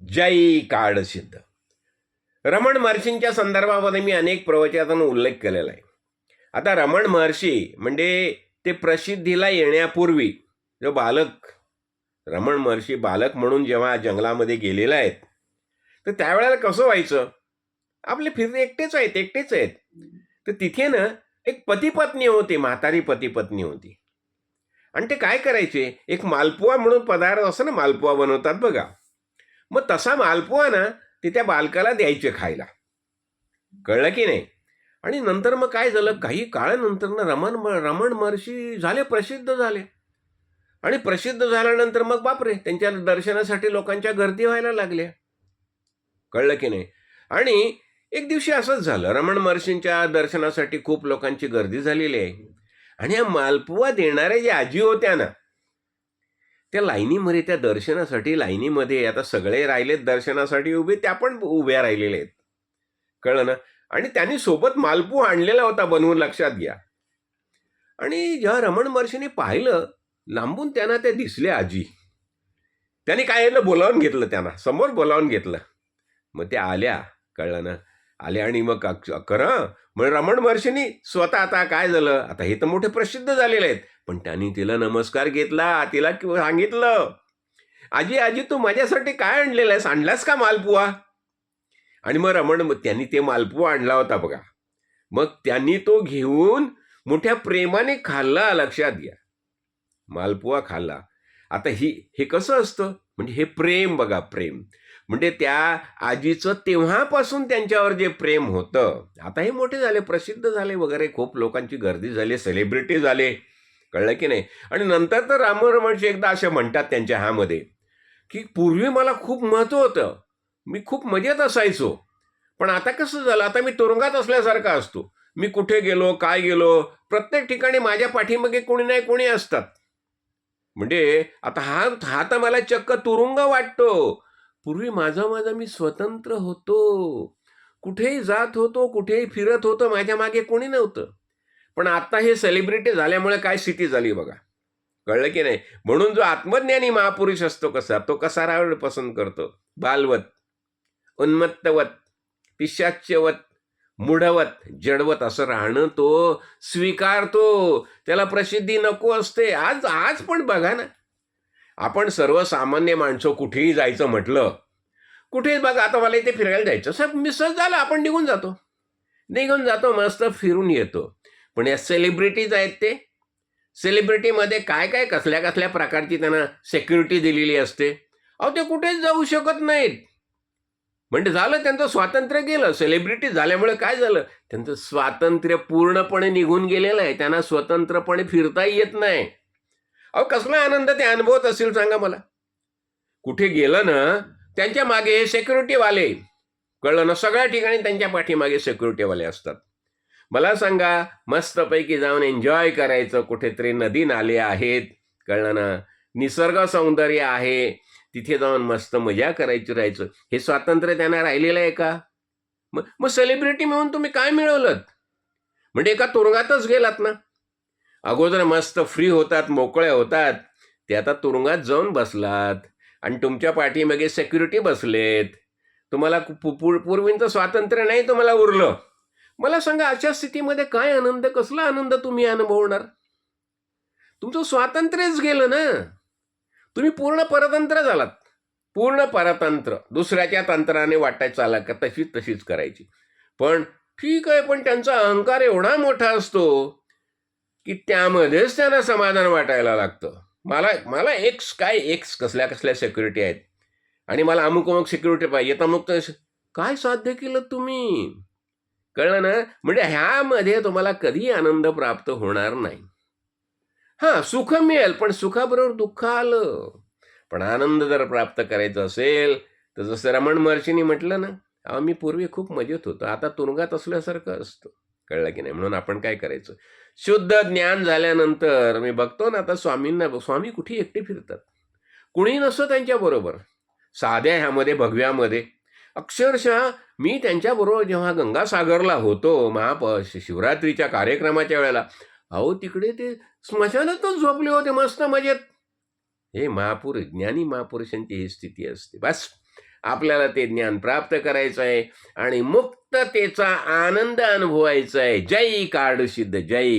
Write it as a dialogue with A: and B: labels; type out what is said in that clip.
A: जय काळसिद्ध रमण महर्षींच्या संदर्भामध्ये मी अनेक प्रवचनातून उल्लेख केलेला आहे. आता रमण महर्षी म्हणजे ते प्रसिद्धीला येण्यापूर्वी जो बालक रमण महर्षी बालक म्हणून जेव्हा जंगलामध्ये गेलेले आहेत तर त्यावेळेला कसं व्हायचं? आपले फिरणे एकटेच आहेत एकटेच आहेत. तर तिथे ना एक पतीपत्नी होती म्हातारी पतीपत्नी होती. आणि ते काय करायचे? एक मालपुवा म्हणून पदार्थ असं ना मालपुवा बनवतात बघा. मग तसा मालपुवा ना ते त्या बालकाला द्यायचे खायला. कळलं की नाही? आणि नंतर मग काय झालं? काही काळानंतर ना रमण रमण महर्षी झाले प्रसिद्ध झाले. आणि प्रसिद्ध झाल्यानंतर मग बापरे त्यांच्या दर्शनासाठी लोकांच्या गर्दी व्हायला लागल्या. कळलं की नाही? आणि एक दिवशी असंच झालं. रमण महर्षींच्या दर्शनासाठी खूप लोकांची गर्दी झालेली आहे. आणि या मालपुवा देणाऱ्या ज्या आजी होत्या ना त्या लाईनीमध्ये त्या दर्शनासाठी लाईनीमध्ये आता सगळे राहिलेत दर्शनासाठी उभे त्या पण उभ्या राहिलेले आहेत. कळलं ना? आणि त्यांनी सोबत मालपू आणलेला होता बनवून लक्षात घ्या. आणि जेव्हा रमण महर्षीने पाहिलं लांबून त्यांना ते दिसले आजी. त्यांनी काय केलं बोलावून घेतलं त्यांना? समोर बोलावून घेतलं. मग त्या आल्या कळलं ना? आले आणि मग खरं मग रमण महर्षींनी स्वतः आता काय झालं? आता हे तर मोठे प्रसिद्ध झालेले आहेत. पण त्यांनी तिला नमस्कार घेतला तिला सांगितलं आजी आजी तू माझ्यासाठी काय आणलेलं आहेस? आणलास का मालपुवा? आणि मग रमण त्यांनी ते मालपुवा आणला होता बघा. मग त्यांनी तो घेऊन मोठ्या प्रेमाने खाल्ला लक्षात घ्या. मालपुवा खाल्ला. आता ही हे कसं असतं? म्हणजे हे प्रेम बघा प्रेम. म्हणजे त्या आजीचं तेव्हापासून त्यांच्यावर जे प्रेम होतं आता हे मोठे झाले प्रसिद्ध झाले वगैरे खूप लोकांची गर्दी झाली सेलिब्रिटी झाले कळलं की नाही? आणि नंतर तर रामरमणशी एकदा असे म्हणतात त्यांच्या ह्यामध्ये की पूर्वी मला खूप महत्त्व होतं. मी खूप मजेत असायचो. पण आता कसं झालं? आता मी तुरुंगात असल्यासारखा असतो. मी कुठे गेलो काय गेलो? प्रत्येक ठिकाणी माझ्या पाठीमागे कोणी नाही कोणी असतात. म्हणजे आता हा हा तर मला चक्क तुरुंग वाटतो. पूर्वी माझा माझा मी स्वतंत्र होतो. कुठेही जात होतो कुठेही फिरत होतो माझ्या मागे कोणी नव्हतं. पण आता हे सेलिब्रिटी झाल्यामुळे काय स्थिती झाली बघा. कळलं की नाही? म्हणून जो आत्मज्ञानी महापुरुष असतो कसा तो कसा राहायला पसंत करतो? बालवत उन्मत्तवत पिशाच्यवत मुढवत जडवत असं राहणं तो स्वीकारतो. त्याला प्रसिद्धी नको असते. आज आज पण बघा ना. आपण सर्वसामान्य माणसं कुठेही जायचं म्हटलं कुठेही बघा आता मला इथे फिरायला जायचं. सर मिसळ झालं आपण निघून जातो. निघून जातो मस्त फिरून येतो. पण या सेलिब्रिटीज आहेत ते. सेलिब्रिटीमध्ये काय काय कसल्या कसल्या प्रकारची त्यांना सेक्युरिटी दिलेली असते. अहो ते कुठेच जाऊ शकत नाहीत. म्हणजे झालं त्यांचं स्वातंत्र्य गेलं. सेलिब्रिटी झाल्यामुळे काय झालं? त्यांचं स्वातंत्र्य पूर्णपणे निघून गेलेलं आहे. त्यांना स्वतंत्रपणे फिरताही येत नाही. अहो कसला आनंद ते अनुभवत असेल सांगा मला. कुठे गेलं ना त्यांच्या मागे सेक्युरिटीवाले कळलं ना सगळ्या ठिकाणी त्यांच्या पाठीमागे सेक्युरिटीवाले असतात. मला सांगा मस्तपैकी जाऊन एन्जॉय करायचं कुठेतरी नदी नाले आहेत. कळलं ना निसर्ग सौंदर्य आहे. तिथे जाऊन मस्त मजा करायची राहायचं. हे स्वातंत्र्य त्यांना राहिलेलं आहे का? मग मग सेलिब्रिटी मिळून तुम्ही काय मिळवलं म्हणजे एका तुरुंगातच गेलात ना? अगोदर मस्त फ्री होतात मोकळे होतात. ते आता तुरुंगात जाऊन बसलात. आणि तुमच्या पाठीमागे सेक्युरिटी बसलेत. तुम्हाला पूर्वींचं स्वातंत्र्य नाही तुम्हाला उरलं. मला सांगा अशा स्थितीमध्ये काय आनंद कसला आनंद तुम्ही अनुभवणार? तुमचं स्वातंत्र्यच गेलं ना? तुम्ही पूर्ण परतंत्र झालात. पूर्ण परतंत्र. दुसऱ्याच्या तंत्राने वाटायचं आला का तशीच तशीच करायची. पण ठीक आहे पण त्यांचा अहंकार एवढा मोठा असतो. की त्यामध्येच त्यांना समाधान वाटायला लागतं. मला मला एक्स काय एक्स कसल्या कसल्या सेक्युरिटी आहेत? आणि मला अमुक अमुक सिक्युरिटी पाहिजे तर अमुक काय साध्य केलं तुम्ही? कळलं ना? म्हणजे ह्यामध्ये तुम्हाला कधी आनंद प्राप्त होणार नाही. हां सुख मिळेल पण सुखाबरोबर दुःख आलं. पण आनंद जर प्राप्त करायचा असेल तर जसं रमण महर्षींनी म्हटलं ना आम्ही मी पूर्वी खूप मजेत होतो आता तुरुंगात असल्यासारखं असतं. कळलं की नाही म्हणून आपण काय करायचं? शुद्ध ज्ञान झाल्यानंतर मी बघतो ना आता स्वामींना स्वामी कुठे एकटे फिरतात? कुणी नसतं त्यांच्याबरोबर साध्या ह्यामध्ये भगव्यामध्ये. अक्षरशः मी त्यांच्याबरोबर जेव्हा गंगासागरला होतो महाप शिवरात्रीच्या कार्यक्रमाच्या वेळेला अहो तिकडे ते स्मशानातच झोपले होते मस्त मजेत. हे महापुरुष ज्ञानी महापुरुषांची ही स्थिती असते. बस. आपल्याला ते ज्ञान प्राप्त करायचं आहे आणि मुक्ततेचा आनंद अनुभवायचा आहे. जय कार्ड सिद्ध जय